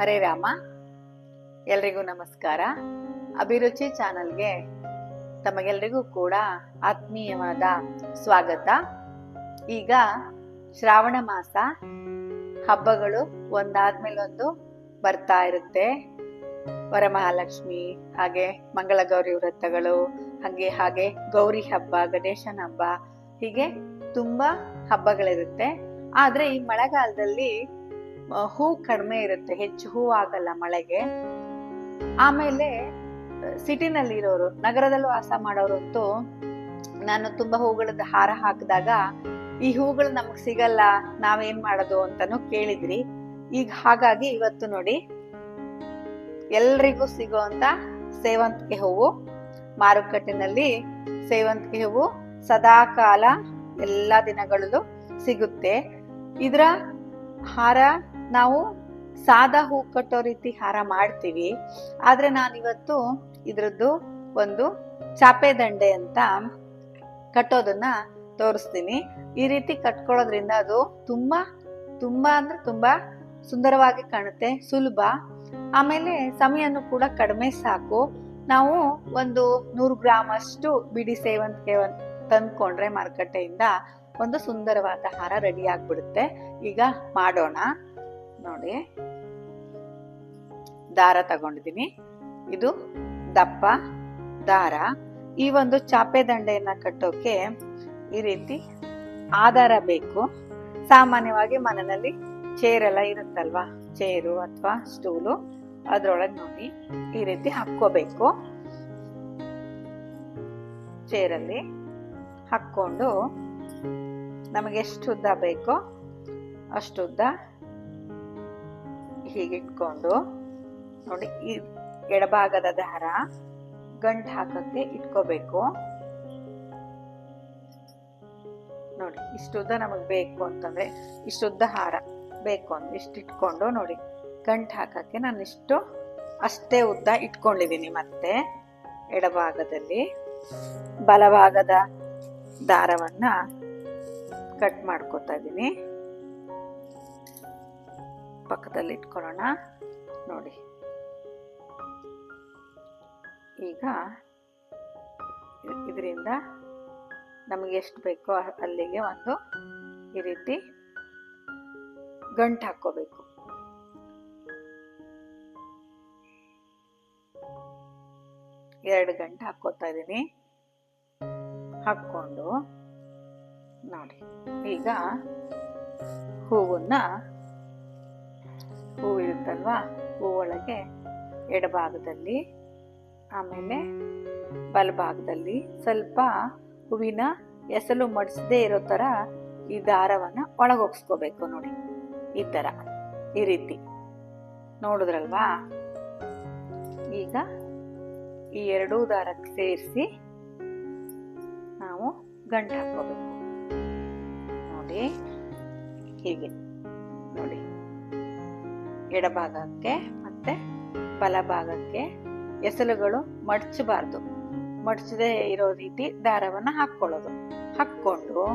ಹರೇ ರಾಮ. ಎಲ್ರಿಗೂ ನಮಸ್ಕಾರ. ಅಭಿರುಚಿ ಚಾನಲ್ಗೆ ತಮಗೆಲ್ರಿಗೂ ಕೂಡ ಆತ್ಮೀಯವಾದ ಸ್ವಾಗತ. ಈಗ ಶ್ರಾವಣ ಮಾಸ, ಹಬ್ಬಗಳು ಒಂದಾದ್ಮೇಲೊಂದು ಬರ್ತಾ ಇರುತ್ತೆ. ವರಮಹಾಲಕ್ಷ್ಮಿ, ಹಾಗೆ ಮಂಗಳಗೌರಿ ವ್ರತಗಳು, ಹಾಗೆ ಹಾಗೆ ಗೌರಿ ಹಬ್ಬ, ಗಣೇಶನ ಹಬ್ಬ, ಹೀಗೆ ತುಂಬಾ ಹಬ್ಬಗಳಿರುತ್ತೆ. ಆದ್ರೆ ಈ ಮಳೆಗಾಲದಲ್ಲಿ ಹೂ ಕಡಿಮೆ ಇರುತ್ತೆ, ಹೆಚ್ಚು ಹೂ ಆಗಲ್ಲ ಮಳೆಗೆ. ಆಮೇಲೆ ಸಿಟಿನಲ್ಲಿ ಇರೋರು ನಗರದಲ್ಲೂ ವಾಸ ಮಾಡೋರಂತೂ ನಾನು ತುಂಬಾ ಹೂಗಳದ ಹಾರ ಹಾಕಿದಾಗ, ಈ ಹೂಗಳು ನಮಗ್ ಸಿಗಲ್ಲ, ನಾವೇನ್ ಮಾಡೋದು ಅಂತಾನು ಕೇಳಿದ್ರಿ. ಈಗ ಹಾಗಾಗಿ ಇವತ್ತು ನೋಡಿ, ಎಲ್ರಿಗೂ ಸಿಗೋಂತ ಸೇವಂತಿಗೆ ಹೂವು. ಮಾರುಕಟ್ಟೆನಲ್ಲಿ ಸೇವಂತಿಗೆ ಹೂವು ಸದಾ ಕಾಲ ಎಲ್ಲಾ ದಿನಗಳಲ್ಲೂ ಸಿಗುತ್ತೆ. ಇದರ ಹಾರ ನಾವು ಸಾದಾ ಹೂ ಕಟ್ಟೋ ರೀತಿ ಹಾರ ಮಾಡ್ತೀವಿ. ಆದರೆ ನಾನಿವತ್ತು ಇದರದ್ದು ಒಂದು ಚಾಪೆ ದಂಡೆ ಅಂತ ಕಟ್ಟೋದನ್ನ ತೋರಿಸ್ತೀನಿ. ಈ ರೀತಿ ಕಟ್ಕೊಳ್ಳೋದ್ರಿಂದ ಅದು ತುಂಬಾ ತುಂಬಾ ಅಂದ್ರೆ ತುಂಬಾ ಸುಂದರವಾಗಿ ಕಾಣುತ್ತೆ, ಸುಲಭ. ಆಮೇಲೆ ಸಮಯನೂ ಕೂಡ ಕಡಿಮೆ ಸಾಕು. ನಾವು ಒಂದು ನೂರು ಗ್ರಾಮ್ ಅಷ್ಟು ಬಿಡಿ ಸೇವಂತಿಗೆ ತಂದ್ಕೊಂಡ್ರೆ ಮಾರುಕಟ್ಟೆಯಿಂದ ಒಂದು ಸುಂದರವಾದ ಹಾರ ರೆಡಿ ಆಗ್ಬಿಡುತ್ತೆ. ಈಗ ಮಾಡೋಣ. ನೋಡಿ. ದಾರ ತಗೊಂಡಿದ್ದೀನಿ ಇದು ದಪ್ಪ, ದಾರ. ಈ ಒಂದು ಚಾಪೆ ದಂಡೆಯನ್ನ ಕಟ್ಟೋಕೆ ಈ ರೀತಿ ಆಧಾರ ಬೇಕು. ಸಾಮಾನ್ಯವಾಗಿ ಮನೆಯಲ್ಲಿ ಚೇರ್ ಎಲ್ಲ ಇರುತ್ತಲ್ವಾ? ಚೇರು ಅಥವಾ ಸ್ಟೂಲು ಅದ್ರೊಳಗೆ ನೋಡಿ ಈ ರೀತಿ ಹಾಕ್ಕೋಬೇಕು. ಚೇರಲ್ಲಿ ಹಾಕ್ಕೊಂಡು ನಮಗೆ ಎಷ್ಟು ಉದ್ದ ಬೇಕೋ ಅಷ್ಟು ಉದ್ದ ಹೀಗಿಟ್ಕೊಂಡು ನೋಡಿ, ಈ ಎಡಭಾಗದ ದಾರ ಗಂಟು ಹಾಕಕ್ಕೆ ಇಟ್ಕೋಬೇಕು. ನೋಡಿ, ಇಷ್ಟುದ್ದ ನಮಗೆ ಬೇಕು ಅಂತಂದ್ರೆ, ಇಷ್ಟುದ್ದ ಹಾರ ಬೇಕು ಅಂದ್ರೆ ಇಷ್ಟು ಇಟ್ಕೊಂಡು ನೋಡಿ, ಗಂಟು ಹಾಕಕ್ಕೆ ನಾನು ಇಷ್ಟು ಅಷ್ಟೇ ಉದ್ದ ಇಟ್ಕೊಂಡಿದ್ದೀನಿ ಮತ್ತೆ ಎಡಭಾಗದಲ್ಲಿ. ಬಲಭಾಗದ ದಾರವನ್ನು ಕಟ್ ಮಾಡ್ಕೋತಾ ಇದ್ದೀನಿ ಪಕ್ಕದಲ್ಲಿ ಇಟ್ಕೊಳ್ಳೋಣ ನೋಡಿ. ಈಗ ಇದರಿಂದ ನಮಗೆ ಎಷ್ಟು ಬೇಕೋ ಅಲ್ಲಿಗೆ ಒಂದು ಈ ರೀತಿ ಗಂಟು ಹಾಕ್ಕೋಬೇಕು. ಎರಡು ಗಂಟು ಹಾಕ್ಕೋತಾ ಇದ್ದೀನಿ. ಹಾಕ್ಕೊಂಡು ನೋಡಿ. ಈಗ ಹೂವನ್ನ ಹೂವು ಇರುತ್ತಲ್ವಾ ಒಳಗೆ ಎಡಭಾಗದಲ್ಲಿ, ಆಮೇಲೆ ಬಲಭಾಗದಲ್ಲಿ ಸ್ವಲ್ಪ ಹೂವಿನ ಎಸಲು ಮಡಿಸದೇ ಇರೋ ತರ ಈ ದಾರವನ್ನು ಒಳಗೋಗಿಸ್ಕೋಬೇಕು ನೋಡಿ. ಈ ತರ ಈ ರೀತಿ. ನೋಡಿದ್ರಲ್ವಾ? ಈಗ ಈ ಎರಡೂ ದಾರಕ್ಕೆ ಸೇರಿಸಿ ನಾವು ಗಂಟು ಹಾಕೋಬೇಕು ನೋಡಿ, ಹೀಗೆ. ನೋಡಿ. ಎಡಭಾಗಕ್ಕೆ ಮತ್ತೆ ಬಲಭಾಗಕ್ಕೆ ಎಸಲುಗಳು ಮಡಚಬಾರ್ದು. ಮಡಚದೇ ಇರೋ ರೀತಿ ದಾರವನ್ನು ಹಾಕ್ಕೊಳ್ಳೋದು. ಹಾಕ್ಕೊಂಡು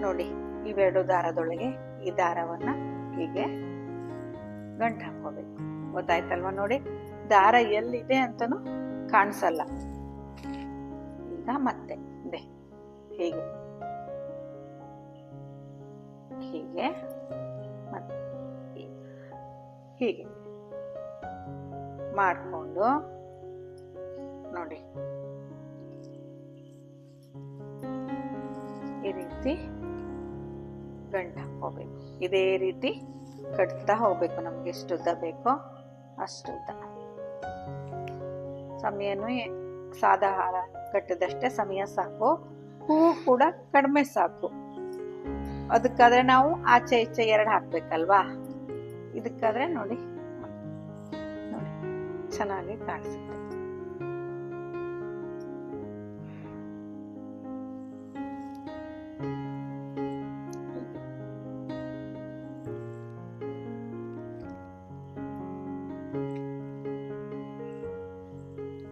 ನೋಡಿ ಇವೆರಡು ದಾರದೊಳಗೆ ಈ ದಾರವನ್ನು ಹೀಗೆ ಗಂಟು ಹಾಕೋಬೇಕು ಗೊತ್ತಾಯ್ತಲ್ವ ನೋಡಿ? ದಾರ ಎಲ್ಲಿದೆ ಅಂತನೂ ಕಾಣಿಸಲ್ಲ. ಈಗ ಮತ್ತೆ ಇದೆ. ಹೀಗೆ. ಹೀಗೆ. ಹೀಗೆ ಮಾಡಿಕೊಂಡು ನೋಡಿ. ಈ ರೀತಿ ಗಂಟು ಹಾಕೋಬೇಕು ಇದೇ ರೀತಿ ಕಟ್ತಾ ಹೋಗ್ಬೇಕು ನಮ್ಗೆ ಎಷ್ಟು ಉದ್ದ ಬೇಕೋ ಅಷ್ಟು ಉದ್ದ. ಸಮಯನೂ ಸಾಧಾರ ಕಟ್ಟಿದಷ್ಟೇ ಸಮಯ ಸಾಕು. ಹೂವು ಕೂಡ ಕಡಿಮೆ ಸಾಕು. ಅದಕ್ಕಾದ್ರೆ ನಾವು ಆಚೆ ಈಚೆ ಎರಡು ಹಾಕ್ಬೇಕಲ್ವಾ? ಇದಕ್ಕಾದ್ರೆ ನೋಡಿ. ನೋಡಿ, ಚೆನ್ನಾಗಿ ಕಾಣಿಸುತ್ತೆ.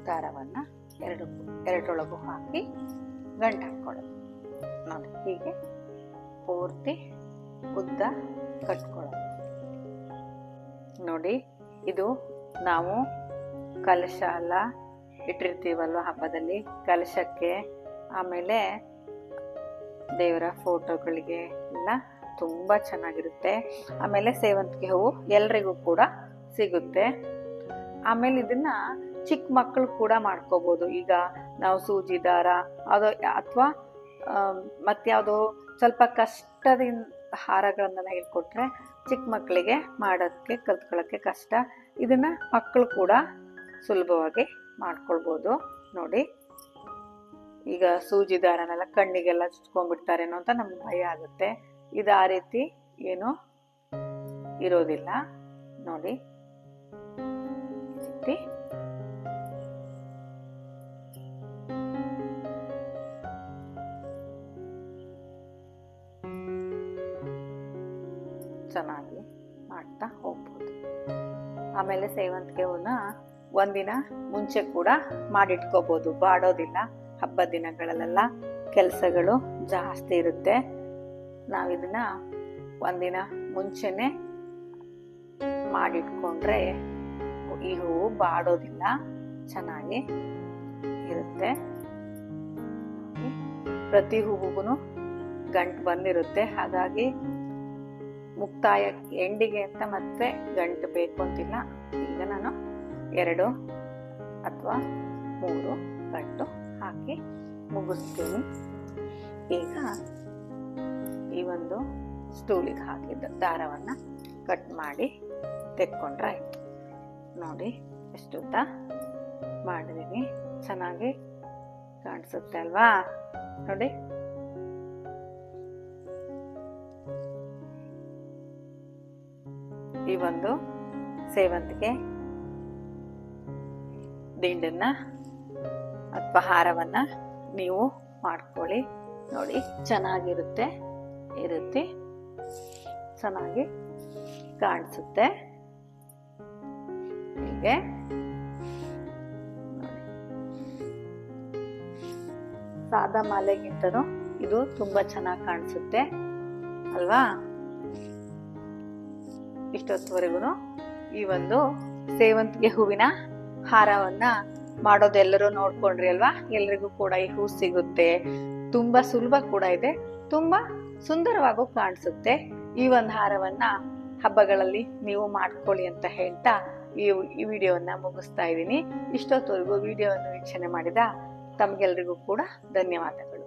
ದಾರವನ್ನ ಎರಡು, ಎರಡರೊಳಗೂ ಹಾಕಿ ಗಂಟು ಹಾಕ್ಕೊಳ್ಳೋದು ನೋಡಿ, ಹೀಗೆ ಪೂರ್ತಿ ಉದ್ದ ಕಟ್ಕೊಳ್ಳೋದು. ನೋಡಿ, ಇದು ನಾವು ಕಲಶ ಎಲ್ಲ ಇಟ್ಟಿರ್ತೀವಲ್ವ ಹಬ್ಬದಲ್ಲಿ? ಕಲಶಕ್ಕೆ ಆಮೇಲೆ ದೇವರ ಫೋಟೋಗಳಿಗೆ ಎಲ್ಲ ತುಂಬ ಚೆನ್ನಾಗಿರುತ್ತೆ. ಆಮೇಲೆ ಸೇವಂತಿಗೆ ಹೂವು ಎಲ್ರಿಗೂ ಕೂಡ ಸಿಗುತ್ತೆ. ಆಮೇಲೆ ಇದನ್ನ ಚಿಕ್ಕ ಮಕ್ಕಳು ಕೂಡ ಮಾಡ್ಕೋಬೋದು. ಈಗ ನಾವು ಸೂಜಿ ದಾರ ಅದು, ಅಥವಾ ಮತ್ಯಾವುದೋ ಸ್ವಲ್ಪ ಕಷ್ಟದಿಂದ ಹಾರಗಳನ್ನೆಲ್ಲ ಹೇಳ್ಕೊಟ್ರೆ ಚಿಕ್ಕ ಮಕ್ಕಳಿಗೆ ಮಾಡೋದಕ್ಕೆ ಕಲ್ತ್ಕೊಳ್ಳೋಕ್ಕೆ ಕಷ್ಟ. ಇದನ್ನ ಮಕ್ಕಳು ಕೂಡ ಸುಲಭವಾಗಿ ಮಾಡ್ಕೊಳ್ಬೋದು. ನೋಡಿ. ಈಗ ಸೂಜಿ ದಾರನೆಲ್ಲ ಕಣ್ಣಿಗೆಲ್ಲ ಚುಚ್ಕೊಂಡ್ಬಿಡ್ತಾರೇನೋ ಅಂತ ನಮ್ಗೆ ಭಯ ಆಗುತ್ತೆ. ಇದು ಆ ರೀತಿ ಏನು ಇರೋದಿಲ್ಲ. ನೋಡಿ. ರೀತಿ ಚೆನ್ನಾಗಿ ಮಾಡ್ತಾ ಹೋಗ್ಬೋದು. ಆಮೇಲೆ ಸೇವಂತಿಗೆ ಹೂವನ್ನ ಒಂದಿನ ಮುಂಚೆ ಕೂಡ ಮಾಡಿಟ್ಕೋಬೋದು. ಬಾಡೋದಿಲ್ಲ. ಹಬ್ಬದ ದಿನಗಳಲ್ಲೆಲ್ಲ ಕೆಲಸಗಳು ಜಾಸ್ತಿ ಇರುತ್ತೆ. ನಾವಿದನ್ನ ಒಂದಿನ ಮುಂಚೆನೆ ಮಾಡಿಟ್ಕೊಂಡ್ರೆ ಈ ಹೂವು ಬಾಡೋದಿಲ್ಲ. ಚೆನ್ನಾಗಿ ಇರುತ್ತೆ. ಪ್ರತಿ ಹೂವಿಗೂ ಗಂಟು ಬಂದಿರುತ್ತೆ. ಹಾಗಾಗಿ ಮುಕ್ತಾಯ ಎಂಡಿಗೆ ಅಂತ ಮತ್ತೆ ಗಂಟು ಬೇಕು ಅಂತಿಲ್ಲ. ಈಗ ನಾನು ಎರಡು ಅಥವಾ ಮೂರು ಗಂಟು ಹಾಕಿ ಮುಗಿಸ್ತೀನಿ. ಈಗ ಈ ಒಂದು ಸ್ಟೂಲಿಗೆ ಹಾಕಿದ್ದ ದಾರವನ್ನು ಕಟ್ ಮಾಡಿ ತೆಕ್ಕೊಂಡ್ರೆ ಆಯಿತು ನೋಡಿ ಎಷ್ಟು ಉದ್ದ ಮಾಡಿದ್ದೀನಿ ಚೆನ್ನಾಗಿ ಕಾಣಿಸುತ್ತೆ ಅಲ್ವಾ? ನೋಡಿ. ಈ ಒಂದು ಸೇವಂತಿಗೆ ದಿಂಡನ್ನ ಅಥವಾ ಹಾರವನ್ನ ನೀವು ಮಾಡ್ಕೊಳ್ಳಿ. ನೋಡಿ, ಚೆನ್ನಾಗಿರುತ್ತೆ, ಇರುತ್ತೆ, ಚೆನ್ನಾಗಿ ಕಾಣಿಸುತ್ತೆ. ಹೀಗೆ. ಸಾದಾ ಮಾಲೆಗಿಂತನೂ ಇದು ತುಂಬಾ ಚೆನ್ನಾಗಿ ಕಾಣಿಸುತ್ತೆ. ಅಲ್ವಾ? ಇಷ್ಟೊತ್ತವರೆಗೂ ಈ ಒಂದು ಸೇವಂತಿಗೆ ಹೂವಿನ ಹಾರವನ್ನ ಮಾಡೋದೆಲ್ಲರೂ ನೋಡ್ಕೊಂಡ್ರಿ ಅಲ್ವಾ? ಎಲ್ರಿಗೂ ಕೂಡ ಈ ಹೂ ಸಿಗುತ್ತೆ. ತುಂಬಾ ಸುಲಭ ಕೂಡ ಇದೆ. ತುಂಬಾ ಸುಂದರವಾಗೂ ಕಾಣಿಸುತ್ತೆ. ಈ ಒಂದು ಹಾರವನ್ನ ಹಬ್ಬಗಳಲ್ಲಿ ನೀವು ಮಾಡ್ಕೊಳ್ಳಿ ಅಂತ ಹೇಳ್ತಾ ಈ ಈ ವಿಡಿಯೋವನ್ನ ಮುಗಿಸ್ತಾ ಇದ್ದೀನಿ. ಇಷ್ಟೊತ್ತವರೆಗೂ ವಿಡಿಯೋವನ್ನು ವೀಕ್ಷಣೆ ಮಾಡಿದ ತಮಗೆಲ್ರಿಗೂ ಕೂಡ ಧನ್ಯವಾದಗಳು.